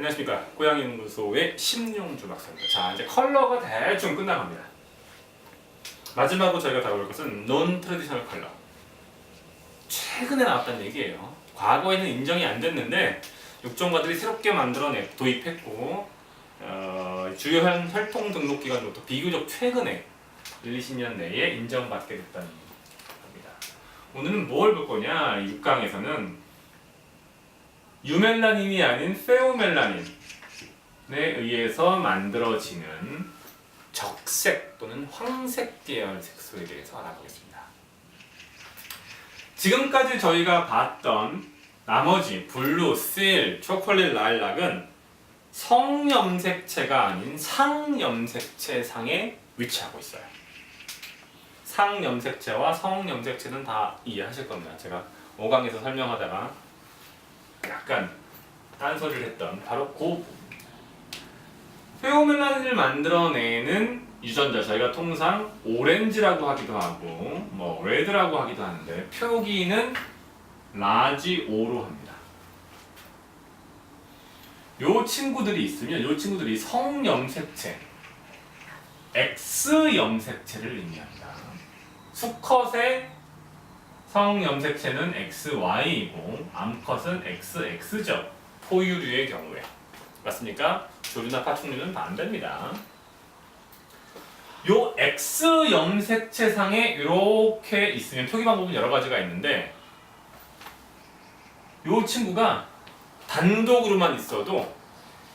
안녕하십니까 고양이 연구소의 심용주 박사입니다. 자 이제 컬러가 대충 끝나갑니다. 마지막으로 저희가 다룰 것은 논 트레디셔널 컬러. 최근에 나왔다는 얘기예요. 과거에는 인정이 안 됐는데 육종가들이 새롭게 만들어내 도입했고 어, 주요한 혈통 등록 기간부터 비교적 최근에 1, 20년 내에 인정받게 됐다는 겁니다. 오늘은 뭘 볼 거냐? 6강에서는 유멜라닌이 아닌 페오멜라닌에 의해서 만들어지는 적색 또는 황색 계열 색소에 대해서 알아보겠습니다. 지금까지 저희가 봤던 나머지 블루, 실, 초콜릿, 라일락은 성염색체가 아닌 상염색체 상에 위치하고 있어요. 상염색체와 성염색체는 다 이해하실 겁니다. 제가 5강에서 설명하다가 약간 딴소리를 했던 바로 그 페오멜라닌을 만들어내는 유전자 저희가 통상 오렌지라고 하기도 하고 뭐 레드라고 하기도 하는데 표기는 라지 O로 합니다. 요 친구들이 있으면 요 친구들이 성염색체 X 염색체를 의미합니다. 수컷의 성염색체는 XY이고 암컷은 XX죠. 포유류의 경우에 맞습니까? 조류나 파충류는 반대입니다. 요 X 염색체상에 이렇게 있으면 표기 방법은 여러 가지가 있는데 요 친구가 단독으로만 있어도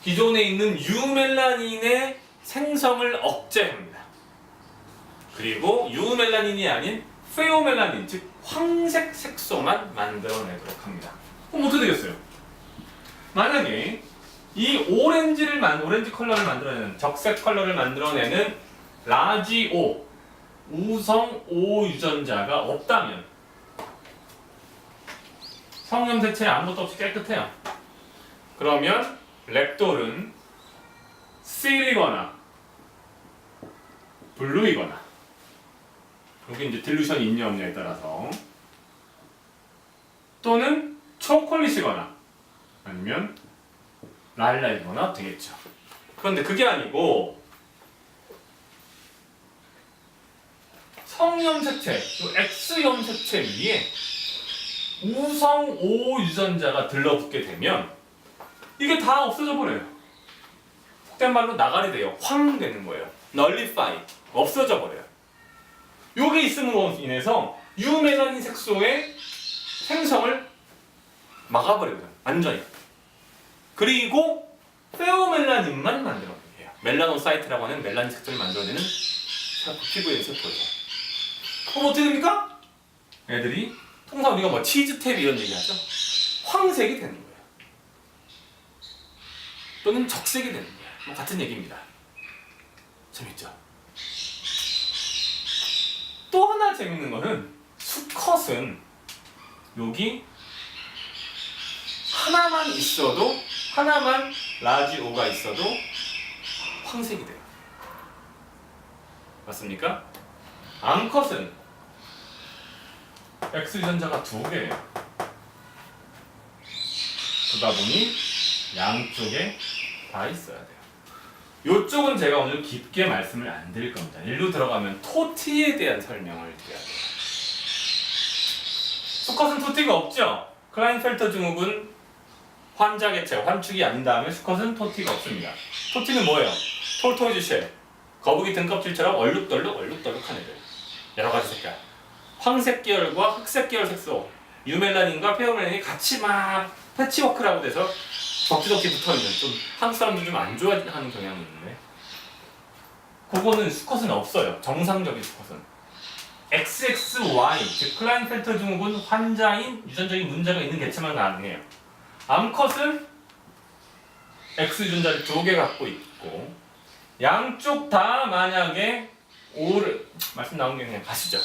기존에 있는 유멜라닌의 생성을 억제합니다. 그리고 유멜라닌이 아닌 페오멜라닌 즉 황색 색소만 만들어내도록 합니다. 그럼 어떻게 되겠어요? 만약에 이 오렌지를 만 오렌지 컬러를 만들어내는 적색 컬러를 만들어내는 라지 O 우성 O 유전자가 없다면 성염색체 아무것도 없이 깨끗해요. 그러면 렉돌은 C이거나 블루이거나 여기 이제 딜루션이 있냐 없냐에 따라서 또는 초콜릿이거나 아니면 랄라이거나 되겠죠. 그런데 그게 아니고 성염색체, 또 X염색체 위에 우성 O 유전자가 들러붙게 되면 이게 다 없어져 버려요. 속된 말로 나가리 돼요. 황 되는 거예요. 널리파이 없어져 버려요. 요게 있음으로 인해서 유메라닌 색소의 생성을 막아버려요. 완전히. 그리고 페오멜라닌만 만들어내요. 멜라노사이트라고 하는 멜라닌 색소를 만들어내는 피부의 세포예요. 그럼 어떻게 됩니까? 애들이 통상 우리가 뭐 치즈탭 이런 얘기하죠. 황색이 되는 거예요. 또는 적색이 되는 거예요. 뭐 같은 얘기입니다. 재밌죠? 또 하나 재밌는 거는 수컷은 여기 하나만 있어도 하나만 라지 오가 있어도 황색이 돼요. 맞습니까? 암컷은 X 유전자가 두 개예요. 그러다 보니 양쪽에 다 있어야 돼요. 이쪽은 제가 오늘 깊게 말씀을 안 드릴 겁니다. 일로 들어가면 토티에 대한 설명을 드려야 돼요. 수컷은 토티가 없죠? 클라인펠터 증후군 환자 개체, 환축이 아닌 다음에 수컷은 토티가 없습니다. 토티는 뭐예요? 톨토이즈 쉘. 거북이 등껍질처럼 얼룩덜룩 얼룩덜룩한 애들. 여러 가지 색깔. 황색 계열과 흑색 계열 색소, 유멜라닌과 페어멜라닌이 같이 막 패치워크라고 돼서 덕지덕지 붙어있는 좀 한국 사람들 좀 안 좋아하는 경향이 있는데 그거는 수컷은 없어요. 정상적인 수컷은. XXY 즉 클라인펠터 증후군 환자인 유전적인 문제가 있는 개체만 가능해요. 암컷은 X 유전자를 두 개 갖고 있고 양쪽 다 만약에 오를 말씀 나온 게 그냥 가시죠.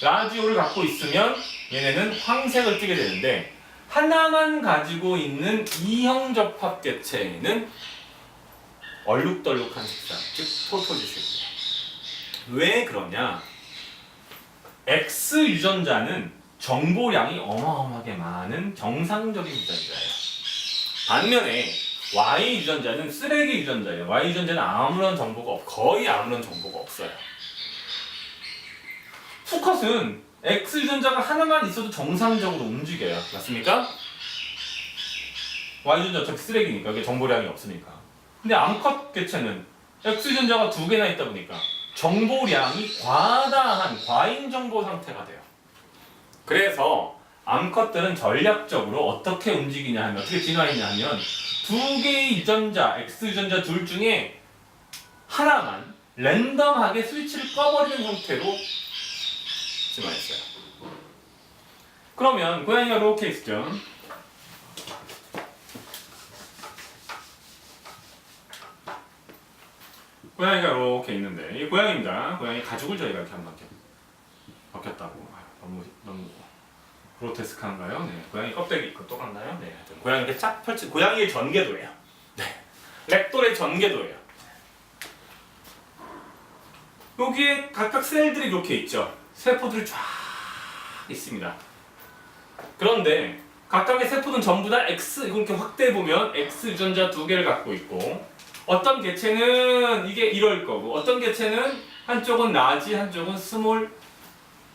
라디오를 갖고 있으면 얘네는 황색을 띠게 되는데 하나만 가지고 있는 이형 접합 개체에는 얼룩덜룩한 색상, 즉 토토지식입니다. 왜 그러냐? X 유전자는 정보량이 어마어마하게 많은 정상적인 유전자예요. 반면에 Y 유전자는 쓰레기 유전자예요. Y 유전자는 아무런 정보가 없, 거의 아무런 정보가 없어요. 수컷은 X 유전자가 하나만 있어도 정상적으로 움직여요. 맞습니까? Y 유전자 어차피 쓰레기니까 이게 정보량이 없으니까. 근데 암컷 개체는 X 유전자가 두 개나 있다 보니까 정보량이 과다한 과잉 정보 상태가 돼요. 그래서 암컷들은 전략적으로 어떻게 움직이냐 하면 어떻게 진화했냐 하면 두 개의 유전자 X 유전자 둘 중에 하나만 랜덤하게 스위치를 꺼버리는 형태로 진화했어요. 그러면 고양이가 있죠. 고양이가 이렇게 있는데 이 고양이입니다. 고양이 가죽을 저희가 이렇게 한번 벗겼다고 아, 너무 너무 그로테스크한가요? 네. 고양이 껍데기 있고 똑같나요? 네. 고양이 이렇게 쫙 펼치 고양이의 전개도예요. 네. 렉돌의 전개도예요. 여기에 각각 셀들이 이렇게 있죠. 세포들이 쫙 있습니다. 그런데 각각의 세포는 전부 다 X 이렇게 확대해 보면 X 유전자 두 개를 갖고 있고 어떤 개체는 이게 이럴 거고 어떤 개체는 한쪽은 라지 한쪽은 스몰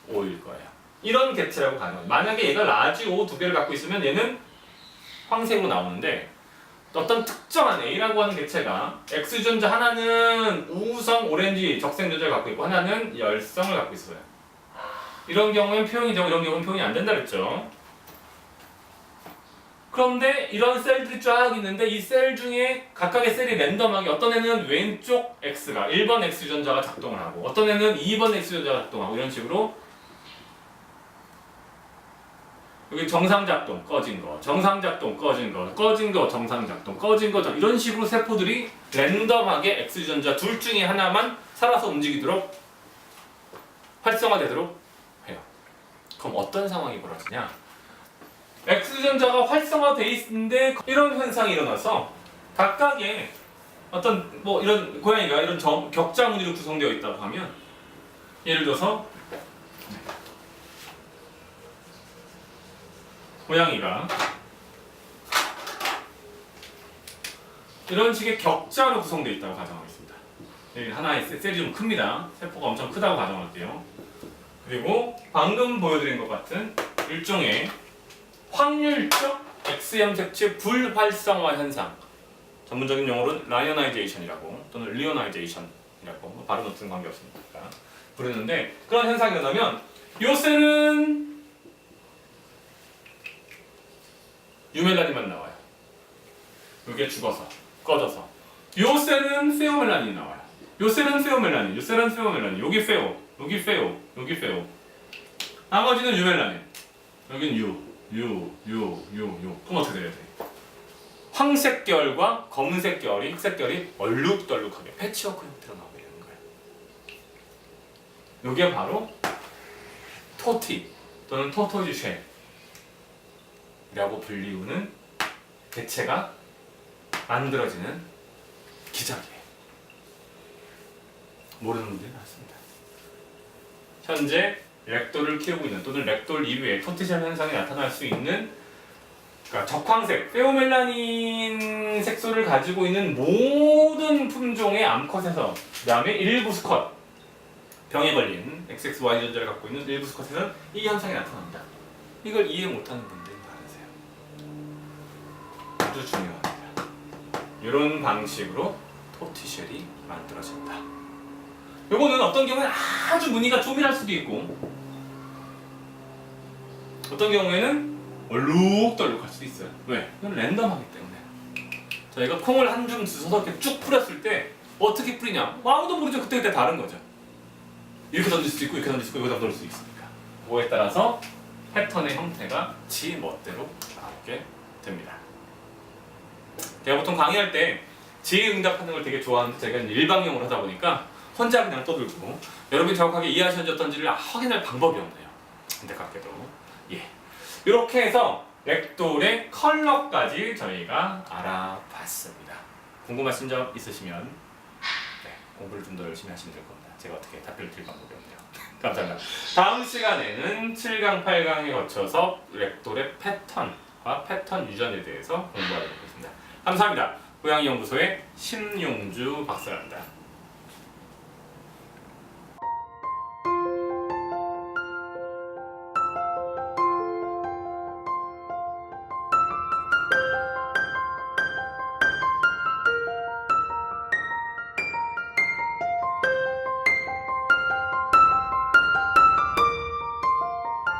O일 거예요. 이런 개체라고 가능해요. 만약에 얘가 라지 O 두 개를 갖고 있으면 얘는 황색으로 나오는데 어떤 특정한 A라고 하는 개체가 X 유전자 하나는 우성 오렌지 적색 유전자를 갖고 있고 하나는 열성을 갖고 있어요. 이런 경우엔 표현이 되고 이런 경우는 표현이 안 된다 그랬죠. 그런데 이런 셀들이 쫙 있는데 이 셀 중에 각각의 셀이 랜덤하게 어떤 애는 왼쪽 X가 1번 X 유전자가 작동을 하고 어떤 애는 2번 X 유전자가 작동하고 이런 식으로 여기 정상 작동 꺼진 거, 정상 작동 꺼진 거, 꺼진 거 정상 작동, 꺼진 거 정- 이런 식으로 세포들이 랜덤하게 X 유전자 둘 중에 하나만 살아서 움직이도록 활성화되도록. 그럼 어떤 상황이 벌어지냐? X 유전자가 활성화돼 있는데 이런 현상이 일어나서 각각의 어떤 뭐 이런 고양이가 이런 점, 격자 무늬로 구성되어 있다고 하면 예를 들어서 고양이가 이런 식의 격자로 구성되어 있다고 가정하겠습니다. 여기 하나의 세- 셀이 좀 큽니다. 세포가 엄청 크다고 가정할게요. 그리고 방금 보여드린 것 같은 일종의 확률적 X형 색채 불활성화 현상 전문적인 용어로는 라이오나이제이션이라고 또는 리오나이제이션이라고 뭐 발음 없는 관계 없으니까 부르는데 그런 현상이 일어나면 요 셀은 유멜라닌만 나와요. 이게 죽어서 꺼져서 요 셀은 페오멜라닌이 나와요. 요 셀은 페오멜라닌, 요 셀은 페오멜라닌, 여기 페오, 여기 페오, 여기 페오. 나머지는 유멜라닌. 여긴 유, 유, 유, 유, 유. 그럼 어떻게 돼야 돼? 황색 결과 검은색 결이, 흑색 결이 얼룩덜룩하게 패치워크 형태로 나오게 되는 거예요. 이게 바로 토티 또는 토토지쉐 이라고 불리우는 개체가 만들어지는 기적이에요. 모르는 분들이 많습니다. 현재 렉돌을 키우고 있는 또는 렉돌 이후에 토티샵 현상이 나타날 수 있는 그러니까 적황색, 페오멜라닌 색소를 가지고 있는 모든 품종의 암컷에서 그 다음에 일부 수컷 병에 걸린 XXY 유전자를 갖고 있는 일부 수컷에는 이 현상이 나타납니다. 이걸 이해 못하는 분들이 많으세요. 아주 중요합니다. 이런 방식으로 토티쉘이 만들어진다. 요거는 어떤 경우에 아주 무늬가 조밀할 수도 있고 어떤 경우에는 얼룩덜룩할 수도 있어요. 왜? 이건 랜덤하기 때문에. 저희가 콩을 한 줌 주워서 이렇게 쭉 뿌렸을 때 어떻게 뿌리냐? 뭐 아무도 모르죠. 그때 그때 다른 거죠. 이렇게 던질 수도 있고 이렇게 던질 수도 있고 여기다 던질 수도 있으니까. 그거에 따라서 패턴의 형태가 지 멋대로 나오게 됩니다. 제가 보통 강의할 때 질의응답하는 걸 되게 좋아하는데 제가 이제 일방용으로 하다 보니까 혼자 그냥 떠들고 여러분이 정확하게 이해하셨던지를 확인할 방법이 없네요. 안타깝게도 예 이렇게 해서 렉돌의 컬러까지 저희가 알아봤습니다. 궁금하신 점 있으시면 네, 공부를 좀 더 열심히 하시면 될 겁니다. 제가 어떻게 답변을 드릴 방법이 없네요. 감사합니다. 다음 시간에는 7강, 8강에 거쳐서 렉돌의 패턴과 패턴 유전에 대해서 공부하도록 하겠습니다. 감사합니다. 고양이연구소의 신용주 박사입니다.